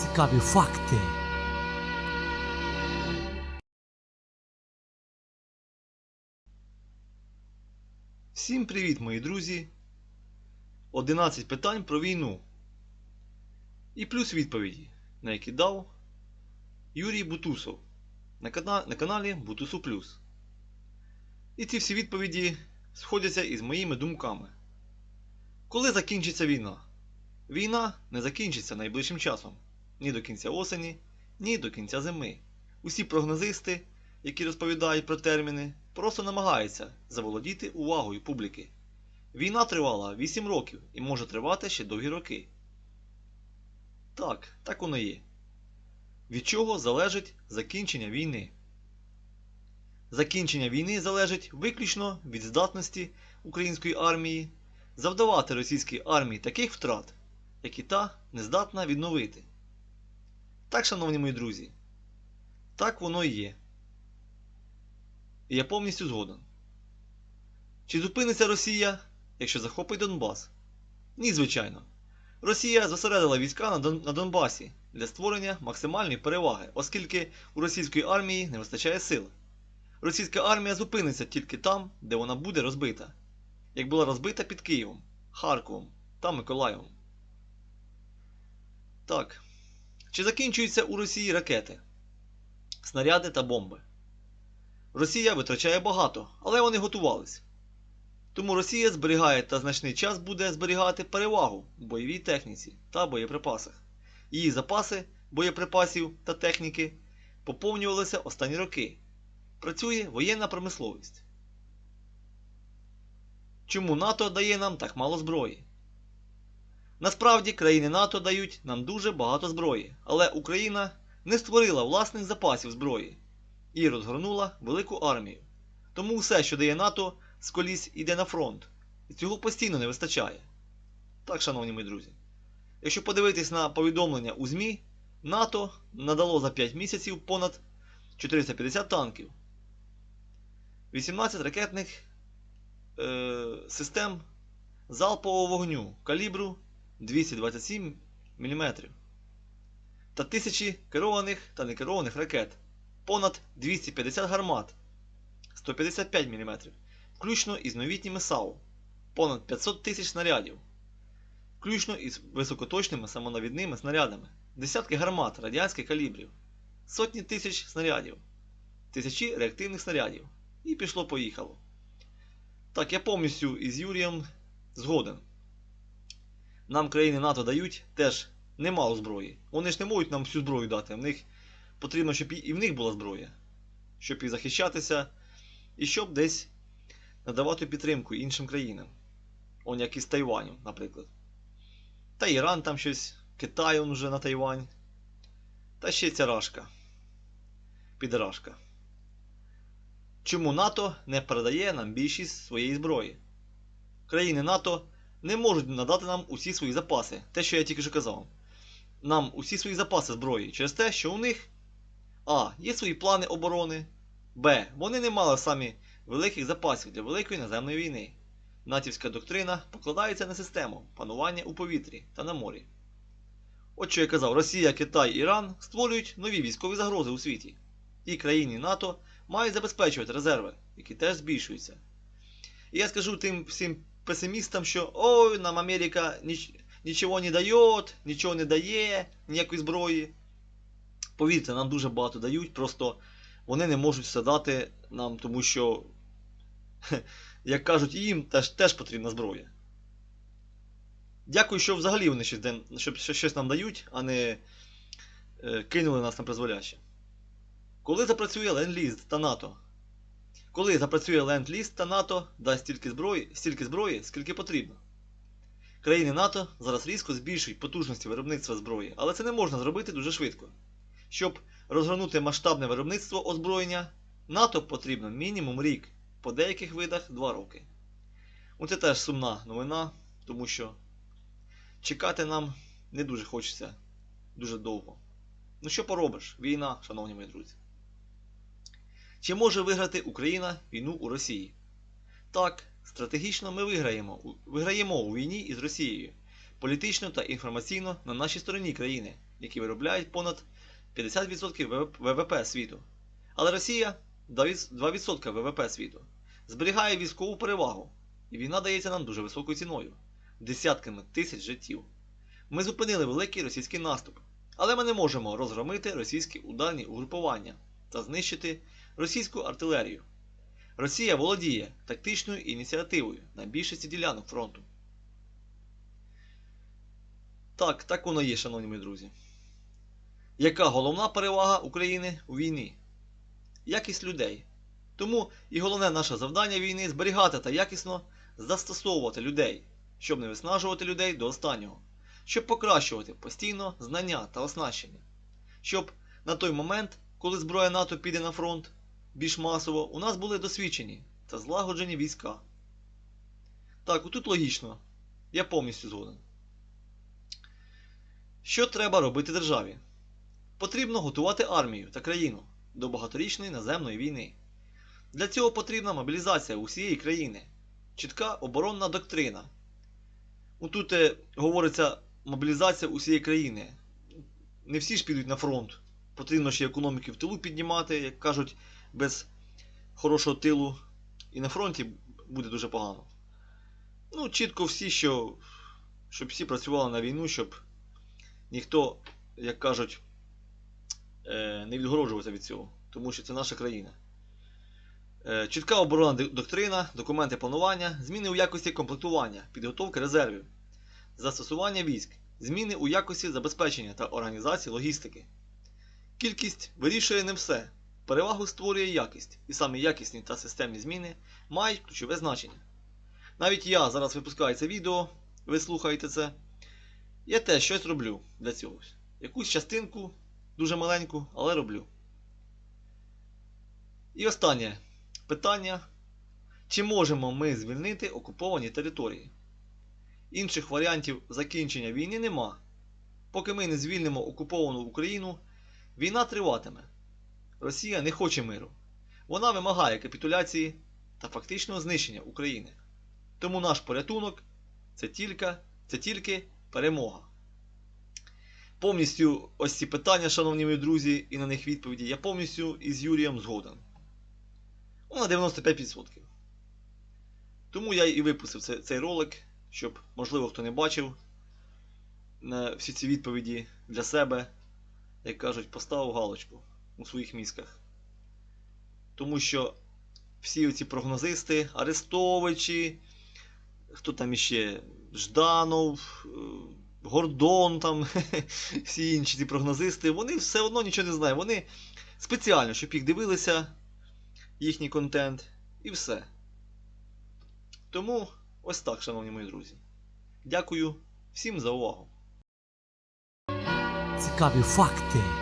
Цікаві факти. Всім привіт, мої друзі! 11 питань про війну. І плюс відповіді, на які дав Юрій Бутусов на, кана- на каналі Бутусу Плюс. І ці всі відповіді сходяться із моїми думками. Коли закінчиться війна? Війна не закінчиться найближчим часом. Ні до кінця осені, ні до кінця зими. Усі прогнозисти, які розповідають про терміни, просто намагаються заволодіти увагою публіки. Війна тривала 8 років і може тривати ще довгі роки. Так, так воно є. Від чого залежить закінчення війни? Закінчення війни залежить виключно від здатності української армії завдавати російській армії таких втрат, які та не здатна відновити. Так, шановні мої друзі, так воно і є. І я повністю згоден. Чи зупиниться Росія, якщо захопить Донбас? Ні, звичайно. Росія зосередила війська на, Донбасі для створення максимальної переваги, оскільки у російської армії не вистачає сил. Російська армія зупиниться тільки там, де вона буде розбита, як була розбита під Києвом, Харковом та Миколаєвом. Так. Чи закінчуються у Росії ракети, снаряди та бомби? Росія витрачає багато, але вони готувались. Тому Росія зберігає та значний час буде зберігати перевагу в бойовій техніці та боєприпасах. Її запаси боєприпасів та техніки поповнювалися останні роки. Працює воєнна промисловість. Чому НАТО дає нам так мало зброї? Насправді країни НАТО дають нам дуже багато зброї, але Україна не створила власних запасів зброї і розгорнула велику армію. Тому все, що дає НАТО, з коліс іде на фронт, і цього постійно не вистачає. Так, шановні мої друзі. Якщо подивитись на повідомлення у ЗМІ, НАТО надало за 5 місяців понад 450 танків, 18 ракетних е, систем залпового вогню калібру 227 мм та тисячі керованих та некерованих ракет, понад 250 гармат. 155 мм, включно із новітніми САУ, понад 500 тисяч снарядів, включно із високоточними самонавідними снарядами, десятки гармат радянських калібрів, сотні тисяч снарядів, тисячі реактивних снарядів. І пішло-поїхало. Так, я повністю із Юрієм згоден. Нам країни НАТО дають теж немало зброї. Вони ж не можуть нам всю зброю дати. В них потрібно, щоб і- в них була зброя, щоб і захищатися, і щоб десь надавати підтримку іншим країнам. Он як із Тайваню, наприклад. Та Іран там щось, Китай он уже на Тайвань. Та ще ця рашка. Підрашка. Чому НАТО не передає нам більшість своєї зброї? Країни НАТО не можуть надати нам усі свої запаси, те, що я тільки що казав. Нам усі свої запаси зброї через те, що у них А. Є свої плани оборони, Б. Вони не мали самі великих запасів для Великої наземної війни. Натівська доктрина покладається на систему панування у повітрі та на морі. От що я казав, Росія, Китай, Іран створюють нові військові загрози у світі. І країни НАТО мають забезпечувати резерви, які теж збільшуються. І я скажу тим всім песимістам, що ой, нам Америка ніч, нічого не дає, нічого не дає, ніякої зброї. Повірте, нам дуже багато дають, просто вони не можуть все дати нам, тому що, як кажуть, їм теж, теж потрібна зброя. Дякую, що взагалі вони щось, ден- що, що щось нам дають, а не е, кинули нас на призволяще. Коли запрацює Ленд-Ліз та НАТО? Коли запрацює Ленд-Ліз та НАТО дасть стільки зброї, стільки зброї, скільки потрібно. Країни НАТО зараз різко збільшують потужності виробництва зброї, але це не можна зробити дуже швидко. Щоб розгорнути масштабне виробництво озброєння, НАТО потрібно мінімум рік, по деяких видах 2 роки. Ну, Це теж сумна новина, тому що чекати нам не дуже хочеться дуже довго. Ну що поробиш? Війна, шановні мої друзі. Чи може виграти Україна війну у Росії? Так, стратегічно ми виграємо, виграємо у війні із Росією. Політично та інформаційно на нашій стороні країни. які виробляють понад 50% ВВП світу. Але Росія 2% ВВП світу зберігає військову перевагу, і війна дається нам дуже високою ціною десятками тисяч життів. Ми зупинили великий російський наступ, але ми не можемо розгромити російські ударні угрупування та знищити російську артилерію. Росія володіє тактичною ініціативою на більшості ділянок фронту. Так, так воно є, шановні мої друзі. Яка головна перевага України у війні? Якість людей. Тому і головне наше завдання війни зберігати та якісно застосовувати людей, щоб не виснажувати людей до останнього, щоб покращувати постійно знання та оснащення, щоб на той момент, коли зброя НАТО піде на фронт більш масово, у нас були досвідчені та злагоджені війська. Так, отут логічно. Я повністю згоден. Що треба робити державі? Потрібно готувати армію та країну до багаторічної наземної війни. Для цього потрібна мобілізація усієї країни, чітка оборонна доктрина. Тут е, говориться мобілізація усієї країни. Не всі ж підуть на фронт. Потрібно ще економіки в тилу піднімати, як кажуть, без хорошого тилу. І на фронті буде дуже погано. Ну, чітко всі, що, щоб всі працювали на війну, щоб ніхто, як кажуть, е, не відгороджувався від цього, тому що це наша країна. Е, Чітка оборонна доктрина, документи планування, зміни у якості комплектування, підготовки резервів, застосування військ, зміни у якості забезпечення та організації логістики. Кількість вирішує не все. Перевагу створює якість, і саме якісні та системні зміни мають ключове значення. Навіть я зараз випускаю це відео, ви слухаєте це. Я теж щось роблю для цього. Якусь частинку, дуже маленьку, але роблю. І останнє питання: чи можемо ми звільнити окуповані території? Інших варіантів закінчення війни нема. Поки ми не звільнимо окуповану Україну, війна триватиме. Росія не хоче миру. Вона вимагає капітуляції та фактичного знищення України. Тому наш порятунок це тільки, це тільки перемога. Повністю ось ці питання, шановні мої друзі, і на них відповіді, я повністю із Юрієм згоден. Ну, на 95%. Тому я і випустив цей, ролик, щоб, можливо, хто не бачив всі ці відповіді для себе, як кажуть, поставив галочку у своїх мізках. Тому що всі ці прогнозисти, Арестовичі, хто там іще, Жданов, е, Гордон, там, всі інші ці прогнозисти, вони все одно нічого не знають. Вони спеціально, щоб їх дивилися, їхній контент, і все. Тому ось так, шановні мої друзі. Дякую всім за увагу. Цікаві факти.